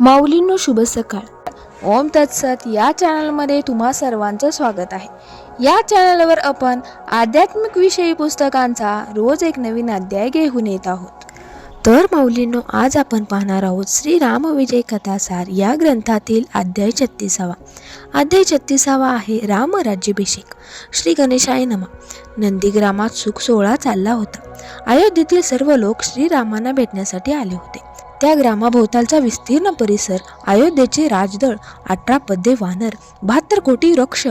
माऊलींनो शुभ सकाळ. ओम तत्सत. या चॅनलमध्ये तुम्हा सर्वांचं स्वागत आहे. या चॅनलवर आपण आध्यात्मिक विषयी पुस्तकांचा रोज एक नवीन अध्याय घेऊन येत आहोत. तर माऊलींनो आज आपण पाहणार आहोत श्री रामविजय कथासार या ग्रंथातील अध्याय छत्तीसावा. अध्याय छत्तीसावा आहे राम राज्याभिषेक. श्री गणेशाय नमा. नंदीग्रामात सुख सोहळा चालला होता. अयोध्येतील सर्व लोक श्रीरामांना भेटण्यासाठी आले होते. त्या ग्रामाभोवतालचा विस्तीर्ण परिसर अयोध्येचे राजदळ अठरा पद्ये वानर बहात्तर कोटी रक्ष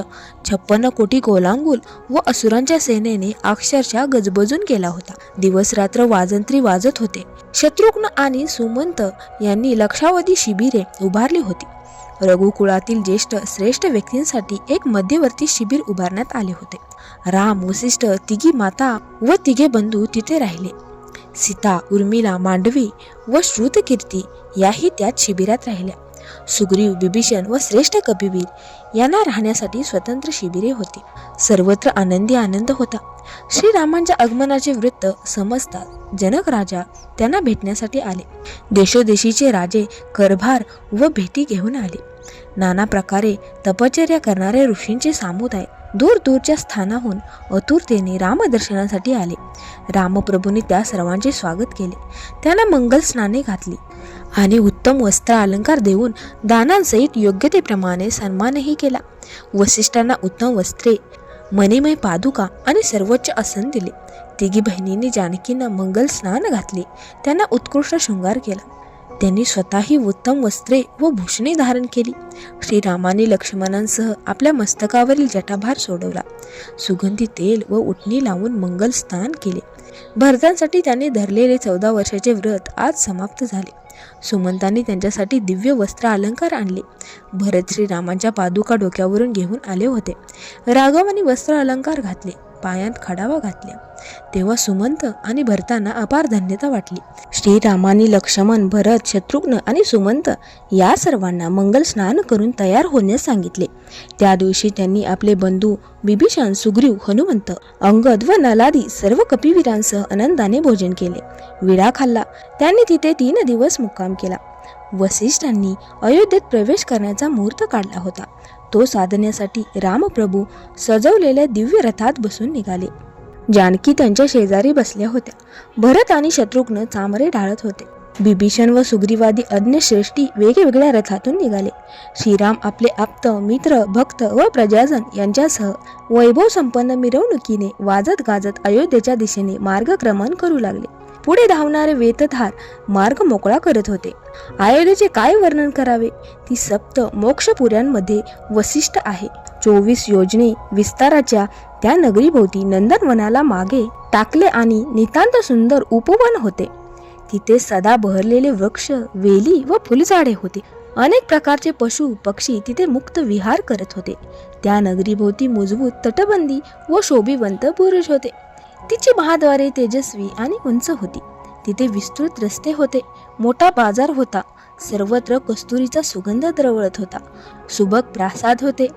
छप्पन्न कोटी गोलांगुल व असुरांच्या सेनेने अक्षरशः गजबजून केला होता. दिवस रात्र वाजंत्री वाजत होते. शत्रुघ्न आणि सुमंत यांनी लक्षावधी शिबिरे उभारली होती. रघुकुळातील ज्येष्ठ श्रेष्ठ व्यक्तींसाठी एक मध्यवर्ती शिबिर उभारण्यात आले होते. राम वसिष्ठ तिघी माता व तिघे बंधू तिथे राहिले. सीता उर्मिला मांडवी व श्रुतकीर्ती याही त्यात शिबिरात राहिल्या. सुग्रीव बिभीषण व श्रेष्ठ कपिवीर यांना राहण्यासाठी स्वतंत्र शिबिरे होती. सर्वत्र आनंदी आनंद होता. श्रीरामांच्या आगमनाचे वृत्त समजतात जनक राजा त्यांना भेटण्यासाठी आले. देशोदेशीचे राजे करभार व भेटी घेऊन आले. नाना प्रकारे तपश्चर्या करणारे ऋषींचे सामुदाय दूर दूरच्या स्थानाहून अतुरतेने रामदर्शनासाठी आले. रामप्रभूंनी त्या सर्वांचे स्वागत केले. त्यांना मंगल स्नाने घातली आणि उत्तम वस्त्र अलंकार देऊन दानांसहित योग्यतेप्रमाणे सन्मानही केला. वसिष्ठांना उत्तम वस्त्रे मणिमय पादुका आणि सर्वोच्च आसन दिले. तिघी बहिणींनी जानकींना मंगल स्नान घातले. त्यांना उत्कृष्ट शृंगार केला. त्यांनी स्वतःही उत्तम वस्त्रे व भूषणे धारण केली. श्रीरामाने लक्ष्मणांसह आपल्या मस्तकावरील जटाभार सोडवला. सुगंधी तेल व उटणी लावून मंगल स्नान केले. भरतांसाठी त्यांनी धरलेले चौदा वर्षाचे व्रत आज समाप्त झाले. सुमंतांनी त्यांच्यासाठी दिव्य वस्त्र अलंकार आणले. भरत श्रीरामांच्या पादुका डोक्यावरून घेऊन आले होते. राघवांनी वस्त्र अलंकार घातले. पायात खडावा घातल्या. तेव्हा सुमंत आणि भरतांना अपार धन्यता वाटली. श्रीरामानी लक्ष्मण भरत शत्रुघ्न आणि सुमंत या सर्वांना मंगल स्नान करून तयार होण्यास सांगितले. त्या दिवशी त्यांनी आपले बंधू बिभीषण सुग्रीव हनुमंत अंगद व नलादी सर्व कपिवीरांसह आनंदाने भोजन केले. विडा खाल्ला. त्यांनी तिथे तीन दिवस मुक्काम केला. वसिष्ठांनी अयोध्येत प्रवेश करण्याचा मुहूर्त काढला होता. तो साधण्यासाठी रामप्रभू सजवलेल्या दिव्य रथात बसून निघाले. जानकी त्यांच्या शेजारी बसल्या होत्या. भरत आणि शत्रुघ्न चामरे डाळत होते. बिभीषण व सुग्रीवादी अन्य श्रेष्ठी वेगवेगळ्या रथातून निघाले. श्रीराम आपले आप्त मित्र भक्त व प्रजाजन यांच्यासह वैभव संपन्न मिरवणुकीने वाजत गाजत अयोध्येच्या दिशेने मार्गक्रमण करू लागले. पुढे धावणारे वेतधार मार्ग मोकळा करत होते. अयोध्येचे काय वर्णन करावे? ती सप्त मोक्षपुऱ्यांमध्ये वसिष्ठ आहे. चोवीस योजने विस्ताराच्या त्या नगरीभोवती नंदनवनाला मागे टाकले आणि नितांत सुंदर उपवन होते. तिथे सदा बहरलेले वृक्ष वेली व फुलझाडे होती. अनेक प्रकारचे पशु पक्षी तिथे मुक्त विहार करत होते. त्या नगरीभोवती मजबूत तटबंदी व शोभिवंत पुरुष होते. तिची महाद्वारे तेजस्वी आणि उंच होती. तिथे विस्तृत रस्ते होते. मोठा बाजार होता. सर्वत्र कस्तुरीचा सुगंध द्रवळत होता. सुबक प्रासाद होते.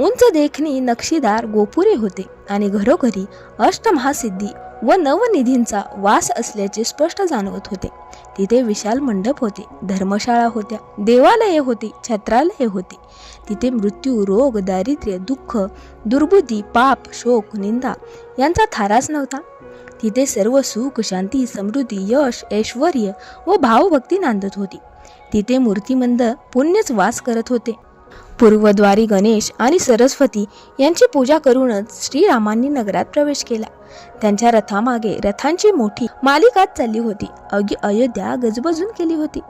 उंच देखणी नक्षीदार गोपुरे होते आणि घरोघरी अष्टमहासिद्धी व नवनिधींचा वास असल्याचे स्पष्ट जाणवत होते. तिथे विशाल मंडप होते धर्मशाळा होत्या देवालये होती छत्रालये होती. तिथे मृत्यू रोग दारिद्र्य दुःख दुर्बुद्धी पाप शोक निंदा यांचा थाराच नव्हता. तिथे सर्व सुख शांती समृद्धी यश ऐश्वर व भावभक्ती नांदत होती. तिथे मूर्तिमंद पुण्यच वास करत होते. पूर्वद्वारी गणेश आणि सरस्वती यांची पूजा करूनच श्रीरामांनी नगरात प्रवेश केला. त्यांच्या रथामागे रथांची मोठी मालिकात चालली होती. अगदी अयोध्या गजबजून केली होती.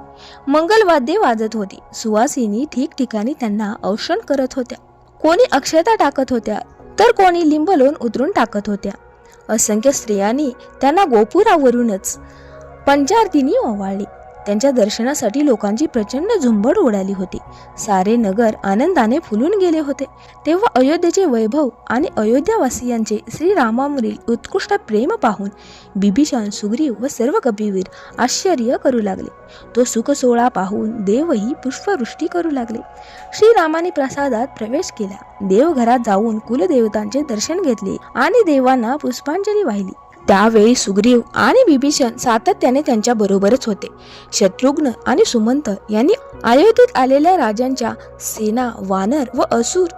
मंगलवाद्ये वाजत होती. सुवासिनी ठिकठिकाणी त्यांना औषण करत होत्या. कोणी अक्षता टाकत होत्या तर कोणी लिंबलोन उतरून टाकत होत्या. असंख्य स्त्रियांनी त्यांना गोपुरावरूनच पंचारतीनी ओवाळली. त्यांच्या दर्शनासाठी लोकांची प्रचंड झुंबड उडाली होती. सारे नगर आनंदाने फुलून गेले होते. तेव्हा अयोध्येचे वैभव आणि अयोध्यावासियांचे श्रीरामावरील उत्कृष्ट प्रेम पाहून बिभीषण सुग्रीव व सर्व कपिवीर आश्चर्य करू लागले. तो सुखसोळा पाहून देवही पुष्पवृष्टी करू लागले. श्रीरामाने प्रसादात प्रवेश केला. देवघरात जाऊन कुलदेवतांचे दर्शन घेतले आणि देवांना पुष्पांजली वाहिली. त्यावेळी सुग्रीव आणि बिभीषण सातत्याने त्यांच्या बरोबरच होते. शत्रुघ्न आणि सुमंत यांनी अयोध्येत आलेल्या राजांच्या सेना वानर व असुर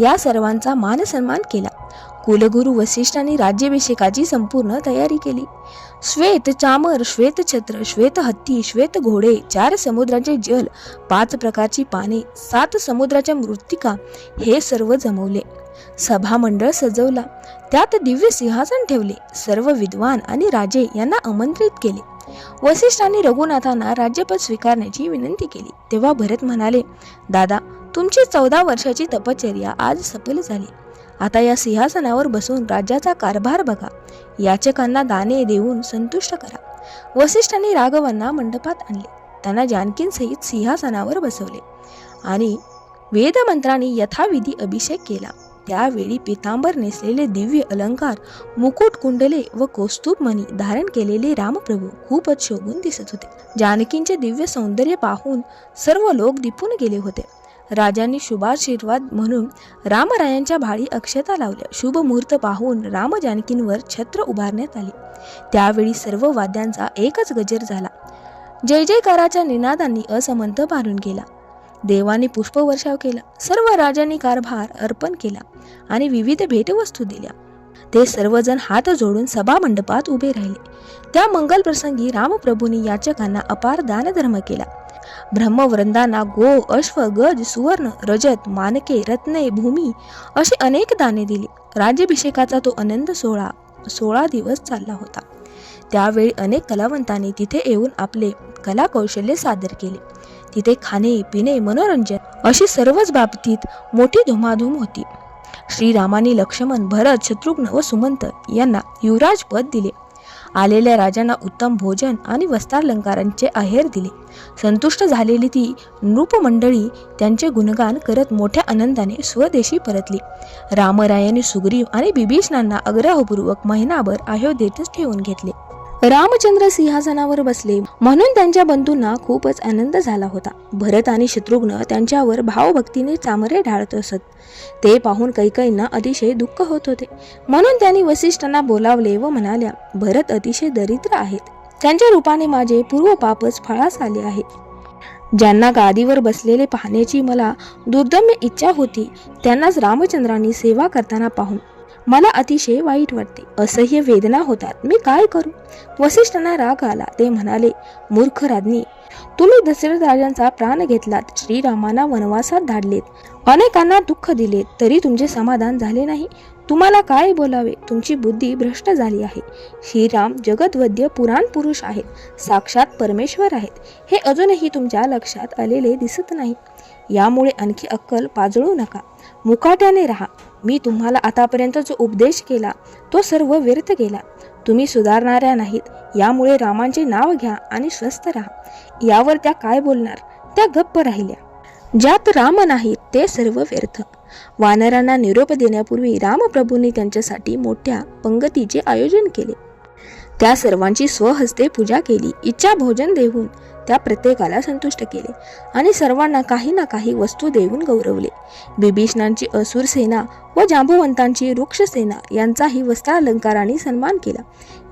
या सर्वांचा मानसन्मान केला. कुलगुरू वसिष्ठांनी राज्याभिषेकाची संपूर्ण तयारी केली. श्वेत चामर श्वेत छत्र श्वेत हत्ती श्वेत घोडे चार समुद्राचे जल पाच प्रकारची पाने सात समुद्राच्या मृत्तिका हे सर्व जमवले. सभामंडळ सजवला. त्यात दिव्य सिंहासन ठेवले. सर्व विद्वान आणि राजे यांना आमंत्रित केले. वसिष्ठांनी रघुनाथांना राज्यपद स्वीकारण्याची विनंती केली. तेव्हा भरत म्हणाले दादा तुमची चौदा वर्षाची तपश्चर्या आज सफल झाली. आता या सिंहासनावर बसून राज्याचा कारभार बघा. याचकांना दाने देऊन संतुष्ट करा. वसिष्ठांनी राघवांना मंडपात आणले. त्यांना जानकींसहित सिंहासनावर बसवले. आणि वेदमंत्रांनी यथाविधी अभिषेक केला. त्यावेळी पितांबर नेसलेले दिव्य अलंकार मुकुट कुंडले व कौस्तुभ मणी धारण केलेले रामप्रभू खूपच शोभून दिसत होते. जानकींचे दिव्य सौंदर्य पाहून सर्व लोक दिपून गेले होते. राजांनी शुभाशीर्वाद म्हणून रामरायांच्या भाळी अक्षता लावल्या. शुभ मुहूर्त पाहून राम जानकींवर छत्र उभारण्यात आले. त्यावेळी सर्व वाद्यांचा एकच गजर झाला. जय जयकाराच्या निनादांनी असमंत भारून गेला. देवाने पुष्पवर्षाव केला. सर्व राजांनी कारभार अर्पण केला आणि विविध भेटवस्तू दिल्या. ते सर्वजण हात जोडून सभामंडपात उभे राहिले. त्या मंगल प्रसंगी रामप्रभूंनी याचकांना अपार दानधर्म केला. ब्रह्मवृंदांना गो अश्व गज सुवर्ण रजत मानके रत्ने भूमी अशी अनेक दाने दिली. राज्याभिषेकाचा तो आनंद सोहळा सोळा दिवस चालला होता. त्यावेळी अनेक कलावंतांनी तिथे येऊन आपले कला कौशल्य सादर केले. तिथे खाणे पिणे मनोरंजन अशी सर्वच बाबतीत मोठी धुमाधूम होती. श्रीरामाने लक्ष्मण भरत शत्रुघ्न व सुमंत यांना युवराज पद दिले. आलेल्या राजांना उत्तम भोजन आणि वस्त्रालंकारांचे आहेर दिले. संतुष्ट झालेली ती नृपमंडळी त्यांचे गुणगान करत मोठ्या आनंदाने स्वदेशी परतली. रामरायाने सुग्रीव आणि बिभीषणांना आग्रहपूर्वक महिनाभर अयोध्येतच ठेवून घेतले. रामचंद्र सिंहासनावर बसले. म्हणून त्यांच्या बंधूंना खूपच आनंद झाला होता. भरत आणि शत्रुघ्न त्यांच्यावर भावभक्तीने चामरे ढाळत असत. ते पाहून कैकईंना अतिशय दुःख होत होते. म्हणून त्यांनी वसिष्ठांना बोलावले व म्हणाल्या भरत अतिशय दरिद्र आहेत. त्यांच्या रूपाने माझे पूर्व पापच फळास आले आहे. ज्यांना गादीवर बसलेले पाहण्याची मला दुर्दम्य इच्छा होती त्यांनाच रामचंद्रांनी सेवा करताना पाहून मला अतिशय वाईट वाटते. असह्य वेदना होतात. मी काय करू? वसिष्ठांना राग आला. ते म्हणाले मूर्ख राज्ञी तुम्ही दशरथ राजांचा प्राण घेतलात. श्रीरामांना वनवासात धाडलेत. अनेकांना दुःख दिले तरी तुमचे समाधान झाले नाही. तुम्हाला काय बोलावे? तुमची बुद्धी भ्रष्ट झाली आहे. श्रीराम जगद्वद्य पुराण पुरुष आहेत. साक्षात परमेश्वर आहेत. हे अजूनही तुमच्या लक्षात आलेले दिसत नाही. यामुळे आणखी अक्कल पाजळू नका. मुकाट्याने राहा. मी तुम्हाला आतापर्यंत जो उपदेश केला तो सर्व व्यर्थ गेला. तुम्ही सुधारणाऱ्या नाहीत. यामुळे रामांचे नाव घ्या आणि स्वस्थ राहा. यावर त्या काय बोलणार? त्या गप्प राहिल्या. ज्यात राम नाहीत ते सर्व व्यर्थ. वानरांना निरोप देण्यापूर्वी रामप्रभूंनी त्यांच्यासाठी मोठ्या पंगतीचे आयोजन केले. त्या सर्वांची स्वहस्ते पूजा केली. इच्छा भोजन देऊन त्या प्रत्येकाला संतुष्ट केले आणि सर्वांना काही ना काही वस्तू देऊन गौरवले. बिभीषणांची असुर सेना व जांबुवंतांची वृक्ष सेना यांचाही वस्त्रालंकाराने सन्मान केला.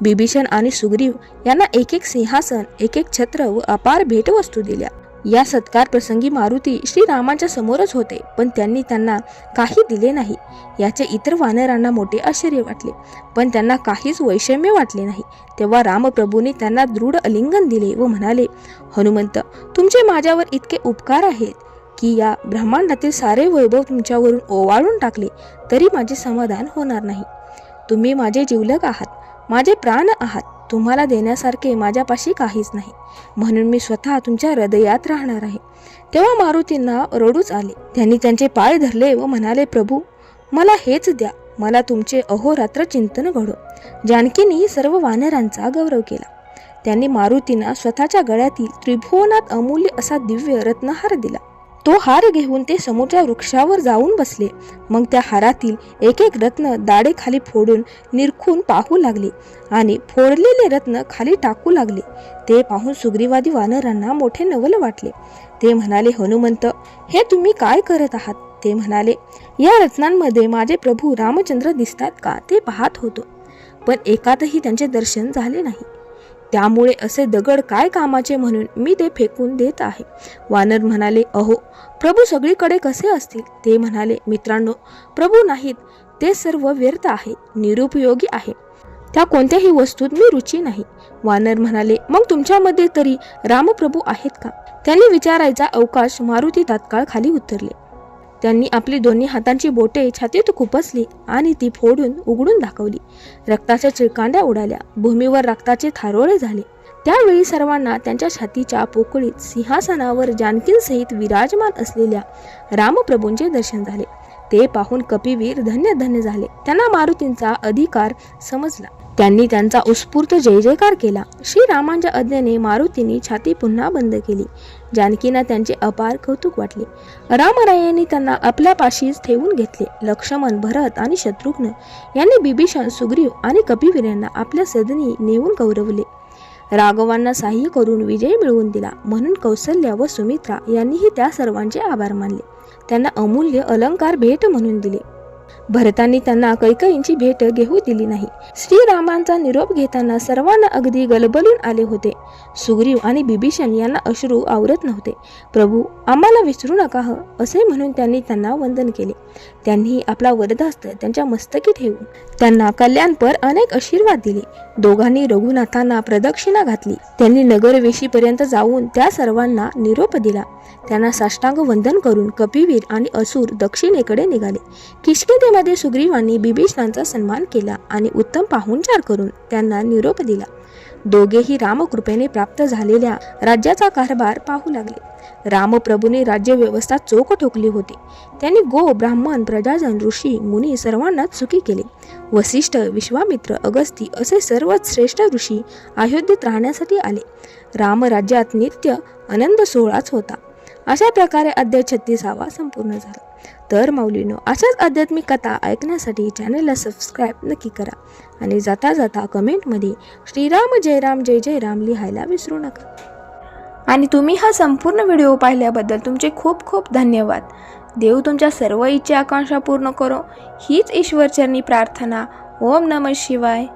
बिभीषण आणि सुग्रीव यांना एक एक सिंहासन एक एक छत्र व अपार भेटवस्तू दिल्या. या सत्कार प्रसंगी मारुती श्रीरामांच्या समोरच होते पण त्यांनी त्यांना काही दिले नाही. याचे इतर वानरांना मोठे आश्चर्य वाटले पण त्यांना काहीच वैषम्य वाटले नाही. तेव्हा रामप्रभूने त्यांना दृढ अलिंगन दिले व म्हणाले हनुमंत तुमचे माझ्यावर इतके उपकार आहेत की या ब्रह्मांडातील सारे वैभव तुमच्यावरून ओवाळून टाकले तरी माझे समाधान होणार नाही. तुम्ही माझे जिवलक आहात माझे प्राण आहात तुम्हाला देण्यासारखे माझ्यापाशी काहीच नाही. म्हणून मी स्वतः तुमच्या हृदयात राहणार आहे. तेव्हा मारुतींना रडूच आले. त्यांनी त्यांचे पाय धरले व म्हणाले प्रभू मला हेच द्या. मला तुमचे अहोरात्र चिंतन घडो. जानकीनी सर्व वानरांचा गौरव केला. त्यांनी मारुतींना स्वतःच्या गळ्यातील त्रिभुवनात अमूल्य असा दिव्य रत्नहार दिला. तो हार घेऊन ते समोरच्या वृक्षावर जाऊन बसले. मग त्या हारातील एक एक रत्न दाडे खाली फोडून निरखून पाहू लागले आणि फोडलेले रत्न खाली टाकू लागले. ते पाहून सुग्रीवादी वानरांना मोठे नवल वाटले. ते म्हणाले हनुमंत हे तुम्ही काय करत आहात? ते म्हणाले या रत्नांमध्ये माझे प्रभू रामचंद्र दिसतात का? ते पाहत होतो. पण एकातही त्यांचे दर्शन झाले नाही. त्यामुळे असे दगड काय कामाचे म्हणून मी ते फेकून देत आहे? वानर म्हणाले अहो प्रभू सगळीकडे कसे असतील? ते म्हणाले मित्रांनो प्रभू नाहीत ते सर्व व्यर्थ आहे निरुपयोगी आहे. त्या कोणत्याही वस्तूत मी रुची नाही. वानर म्हणाले मग तुमच्यामध्ये तरी रामप्रभू आहेत का? त्यांनी विचारायचा अवकाश मारुती तात्काळ खाली उतरले. त्यांनी आपली दोन्ही हातांची बोटे छातीत खुपसली आणि ती फोडून उघडून दाखवली. रक्ताच्या चिळकांड्या उडाल्या. भूमीवर रक्ताचे थारोळे झाले. त्यावेळी सर्वांना त्यांच्या छातीच्या पोकळीत सिंहासनावर जानकींसहित विराजमान असलेल्या रामप्रभूंचे दर्शन झाले. ते पाहून कपिवीर धन्य धन्य झाले. त्यांना मारुतींचा अधिकार समजला. त्यांनी त्यांचा उत्स्फूर्त जय जयकार केला. श्रीरामांच्या आज्ञेने मारुतींनी छाती पुन्हा बंद केली. जानकीना त्यांचे अपार कौतुक वाटले. रामरायांनी त्यांना आपल्या पाशीच ठेवून घेतले. लक्ष्मण भरत आणि शत्रुघ्न यांनी बिभीषण सुग्रीव आणि कपिवीर यांना आपल्या सदनी नेऊन गौरवले. राघवांना सहाय्य करून विजय मिळवून दिला. म्हणून कौसल्या व सुमित्रा यांनीही त्या सर्वांचे आभार मानले. त्यांना अमूल्य अलंकार भेट म्हणून दिले. भरतांनी त्यांना कैकईंची भेट घेऊ दिली नाही. श्रीरामांचा निरोप घेताना सर्वांना अगदी गलबलून आले होते. सुग्रीव आणि बिभीषण यांना अश्रू आवरत नव्हते. प्रभू आम्हाला विसरू नका ह असे म्हणून त्यांनी त्यांना वंदन केले. त्यांनी आपला वरदास्त त्यांच्या मस्तकी ठेवून त्यांना कल्याणपर अनेक आशीर्वाद दिले. दोघांनी रघुनाथांना प्रदक्षिणा घातली. त्यांनी नगरवेशीपर्यंत जाऊन त्या सर्वांना निरोप दिला. त्यांना साष्टांग वंदन करून कपिवीर आणि असुर दक्षिणेकडे निघाले. किशके अयोध्येमध्ये सुग्रीवांनी बिभीषणांचा सन्मान केला आणि उत्तम पाहुणचार करून त्यांना निरोप दिला. दोघेही रामकृपेने प्राप्त झालेल्या राज्याचा कारभार पाहू लागले. रामप्रभूने राज्य व्यवस्था चोख ठोकली होती. त्यांनी गो ब्राह्मण प्रजाजन ऋषी मुनी सर्वांनाच सुखी केले. वसिष्ठ विश्वामित्र अगस्ती असे सर्वच श्रेष्ठ ऋषी अयोध्येत राहण्यासाठी आले. रामराज्यात नित्य आनंद सोहळाच होता. अशा प्रकारे अध्याय छत्तीसावा संपूर्ण झाला. तर माऊलीनो अशाच आध्यात्मिक कथा ऐकण्यासाठी चॅनलला सबस्क्राईब नक्की करा आणि जाता जाता कमेंटमध्ये श्रीराम जय राम जय जय राम लिहायला विसरू नका. आणि तुम्ही हा संपूर्ण व्हिडिओ पाहिल्याबद्दल तुमचे खूप खूप धन्यवाद. देव तुमच्या सर्व इच्छा आकांक्षा पूर्ण करो. हीच ईश्वरचरणी प्रार्थना. ओम नम शिवाय.